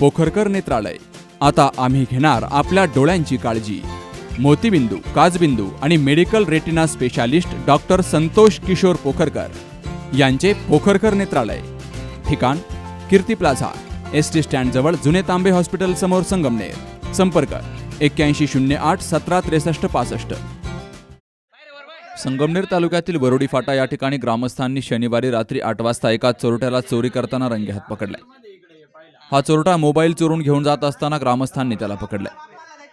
पोखरकर नेत्रालय. आता आम्ही घेणार आपल्या डोळ्यांची काळजी. मोतीबिंदू काजबिंदू आणि medical retina specialist doctor Santosh Kishor Pokharkar यांचे पोखरकर नेत्रालय. ठिकाण कीर्ती प्लाझा एस टी स्टँडजवळ जुने तांबे हॉस्पिटल समोर संगमनेर. संपर्क एक्क्याऐंशी शून्य आठ सतरा त्रेसष्ट पासष्ट. संगमनेर तालुक्यातील वरोडी फाटा या ठिकाणी ग्रामस्थांनी शनिवारी रात्री आठ वाजता एका चोरट्याला चोरी करताना रंगेहात पकडलाय हा चोरटा मोबाईल चोरून घेऊन जात असताना ग्रामस्थांनी त्याला पकडलाय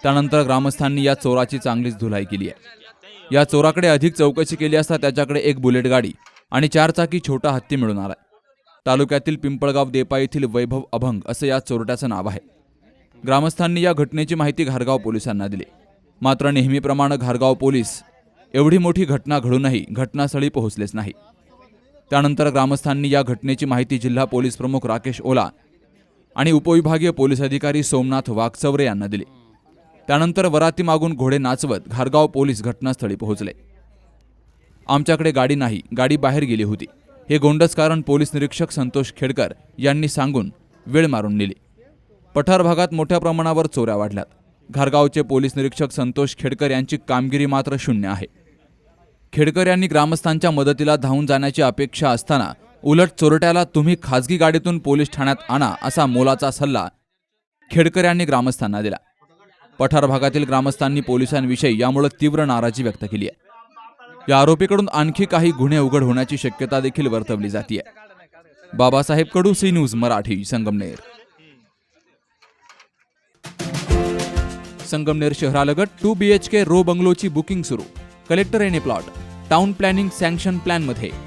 त्यानंतर ग्रामस्थांनी या चोराची चांगलीच धुलाई केली आहे. या चोराकडे अधिक चौकशी केली असता त्याच्याकडे एक बुलेट गाडी आणि चारचाकी छोटा हत्ती मिळून आलाय. तालुक्यातील पिंपळगाव देपा येथील वैभव अभंग असं या चोरट्याचं नाव आहे. ग्रामस्थांनी या घटनेची माहिती घारगाव पोलिसांना दिली. मात्र नेहमीप्रमाणे घारगाव पोलीस एवढी मोठी घटना घडूनही घटनास्थळी पोहोचलेच नाही. त्यानंतर ग्रामस्थांनी या घटनेची माहिती जिल्हा पोलीस प्रमुख राकेश ओला आणि उपविभागीय पोलीस अधिकारी सोमनाथ वाघचवरे यांना दिली. त्यानंतर वराती मागून घोडे नाचवत घारगाव पोलीस घटनास्थळी पोहोचले. आमच्याकडे गाडी नाही गाडी बाहेर गेली होती. हे गोंडस कारण पोलीस निरीक्षक संतोष खेडकर यांनी सांगून वेळ मारून नेली. पठार भागात मोठ्या प्रमाणावर चोऱ्या वाढल्यात. घारगावचे पोलीस निरीक्षक संतोष खेडकर यांची कामगिरी मात्र शून्य आहे. खेडकर यांनी ग्रामस्थांच्या मदतीला धावून जाण्याची अपेक्षा असताना उलट चोरट्याला तुम्ही खाजगी गाडीतून पोलीस ठाण्यात आणा असा मोलाचा सल्ला खेडकर यांनी ग्रामस्थांना दिला. पठार भागातील ग्रामस्थांनी पोलिसांविषयी यामुळे तीव्र नाराजी व्यक्त केली आहे. या आरोपीकडून आणखी काही गुन्हे उघड होण्याची शक्यता देखील वर्तवली जाते Babasaheb Kadu C news Marathi Sangamner. Sangamner शहरालगत two B H K row बंगलोची booking सुरू. Collector NA plot town planning sanction प्लॅनमध्ये.